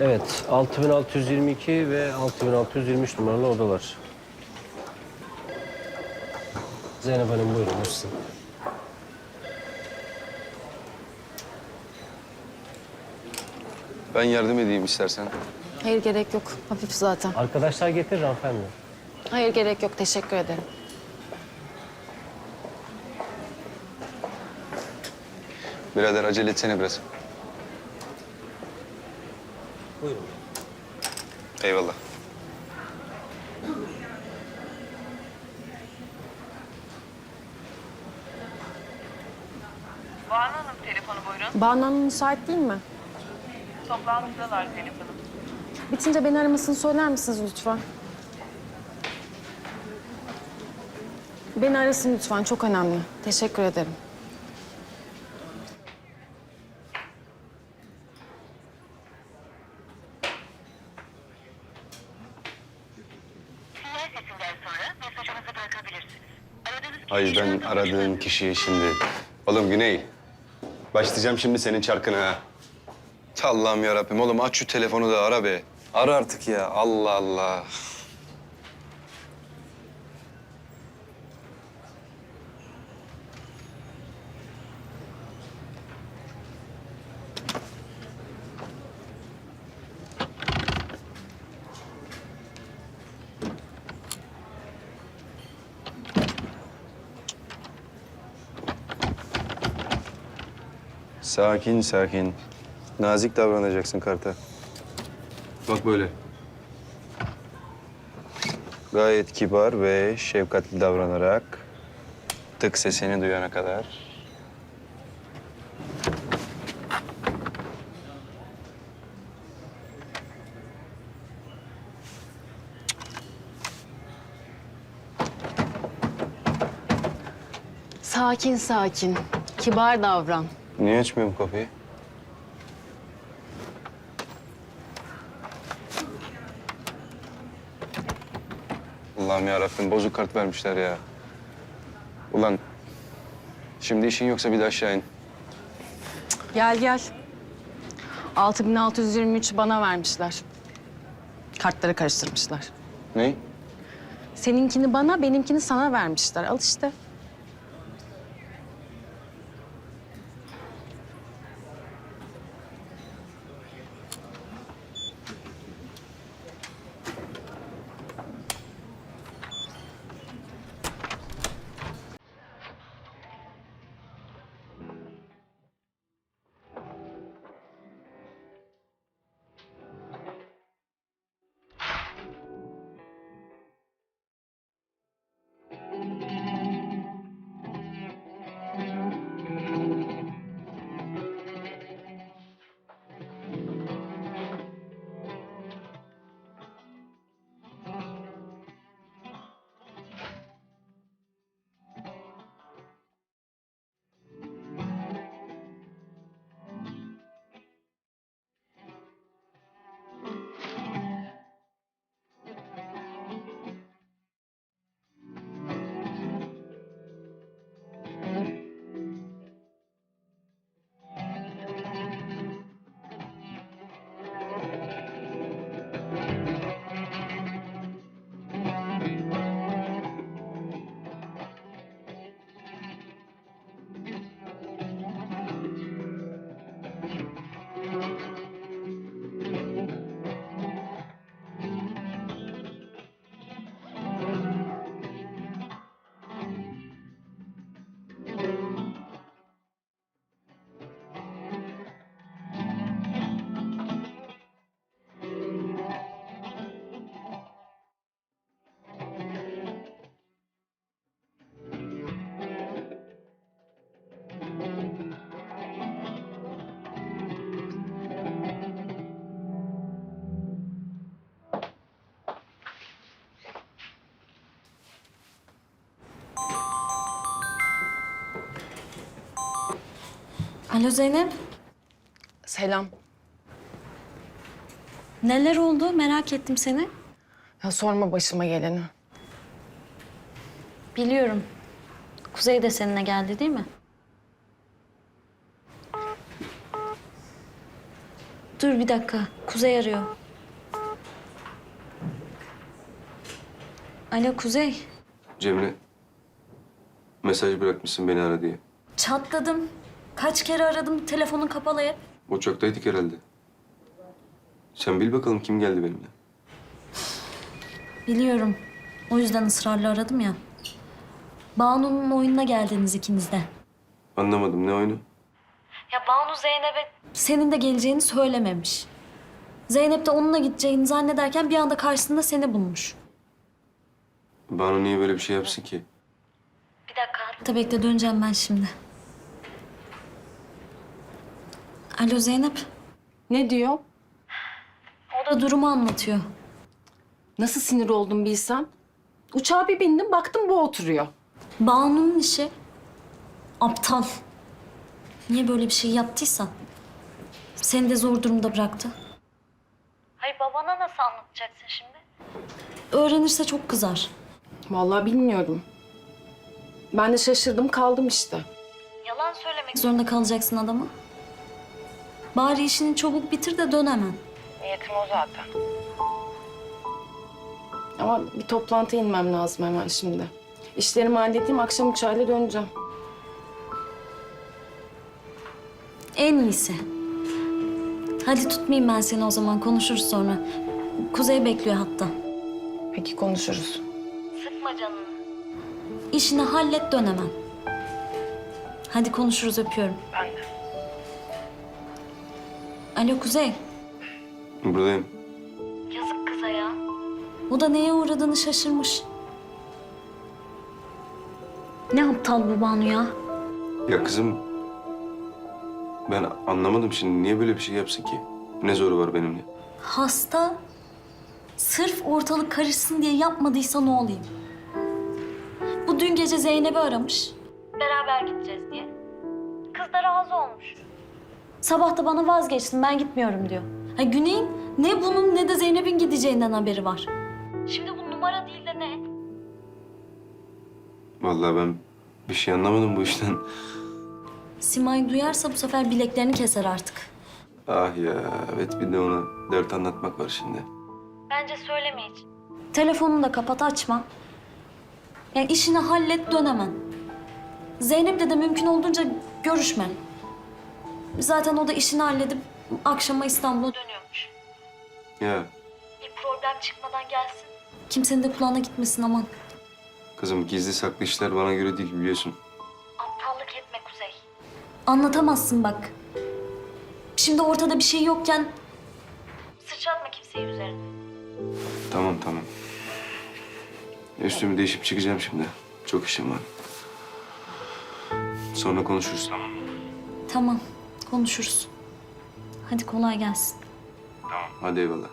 Evet, 6622 ve 6623 numaralı odalar. Zeynep Hanım buyurun, nasılsın? Ben yardım edeyim istersen. Hayır gerek yok. Hafif zaten. Arkadaşlar getirir hanımefendi. Hayır gerek yok. Teşekkür ederim. Birader acele etsene biraz. Buyurun. Eyvallah. Banu Hanım telefonu buyurun. Banu Hanım müsait değil mi? Toplantıdalar Zeynep Hanım. Bitince beni aramasını söyler misiniz lütfen? Beni arasın lütfen. Çok önemli. Teşekkür ederim. Mesajınızı bırakabilirsiniz. Aradığınız Hayır ben aradığın kişiye şimdi... Oğlum Güney. Başlayacağım şimdi senin çarkına ha. Allah'ım yarabbim oğlum aç şu telefonu da ara be. Ara artık ya Allah Allah. Sakin sakin. Nazik davranacaksın karta. Bak böyle. Gayet kibar ve şefkatli davranarak tık sesini duyana kadar. Sakin sakin. Kibar davran. Niye açmıyor bu kapıyı? Allah'ım ya Rabbim bozuk kart vermişler ya. Ulan şimdi işin yoksa bir de aşağı in. Gel gel. 6623 bana vermişler. Kartları karıştırmışlar. Ne? Seninkini bana, benimkini sana vermişler. Al işte. Alo Zeynep, Selam. neler oldu? Merak ettim seni. Ya sorma başıma geleni. Biliyorum. Kuzey de seninle geldi değil mi? Dur bir dakika. Kuzey arıyor. Alo Kuzey. Cemre, mesaj bırakmışsın beni ara diye. Çatladım. Kaç kere aradım. Telefonun kapalı hep. Uçaktaydık herhalde. Sen bil bakalım kim geldi benimle. Biliyorum. O yüzden ısrarla aradım ya. Banu'nun oyununa geldiniz ikiniz de. Anlamadım ne oyunu? Ya Banu Zeynep'e senin de geleceğini söylememiş. Zeynep de onunla gideceğini zannederken bir anda karşısında seni bulmuş. Banu niye böyle bir şey yapsın ki? Bir dakika. Hatta bekle döneceğim ben şimdi. Alo Zeynep. Ne diyor? O da durumu anlatıyor. Nasıl sinir oldum bilsem. Uçağa bir bindim baktım bu oturuyor. Banu'nun işi. Aptal. Niye böyle bir şey yaptıysa? Seni de zor durumda bıraktı. Hayır babana nasıl anlatacaksın şimdi? Öğrenirse çok kızar. Vallahi bilmiyorum. Ben de şaşırdım kaldım işte. Yalan söylemek zorunda kalacaksın adama. Bari işini çabuk bitir de dön hemen. Ama bir toplantıya inmem lazım hemen şimdi. İşlerimi halledeyim akşam uçağıyla döneceğim. En iyisi. Hadi tutmayayım ben seni o zaman konuşuruz sonra. Kuzey bekliyor hatta. Peki konuşuruz. Sıkma canını. İşini hallet dön hemen. Hadi konuşuruz öpüyorum. Ben de. Alo Kuzey. Buradayım. Yazık kıza ya. O da neye uğradığını şaşırmış. Ne aptal bu Banu ya. Ya kızım... Ben anlamadım şimdi. Niye böyle bir şey yapsın ki? Ne zoru var benimle? Hasta sırf ortalık karışsın diye yapmadıysa ne olayım? Bu dün gece Zeynep'i aramış. Beraber gideceğiz diye. Kız da razı olmuş. Sabah da bana vazgeçtim ben gitmiyorum diyor. Ha Güney'in ne bunun ne de Zeynep'in gideceğinden haberi var. Şimdi bu numara değil de ne? Vallahi ben bir şey anlamadım bu işten. Simay duyarsa bu sefer bileklerini keser artık. Ah ya, evet bir de ona dert anlatmak var şimdi. Bence söyleme hiç. Telefonunu da kapat açma. Yani işini hallet dön hemen. Zeynep'le de mümkün olduğunca görüşme. Zaten o da işini halledip akşama İstanbul'a dönüyormuş. Ya Bir problem çıkmadan gelsin. Kimsenin de kulağına gitmesin aman. kızım gizli saklı işler bana göre değil biliyorsun. Aptallık etme Kuzey. Anlatamazsın bak. Şimdi ortada bir şey yokken... Sıçratma kimseyi üzerine. Tamam tamam. Üstümü değişip çıkacağım şimdi. Çok işim var. Sonra konuşuruz tamam mı? Tamam konuşuruz. Hadi kolay gelsin. Tamam. Hadi eyvallah.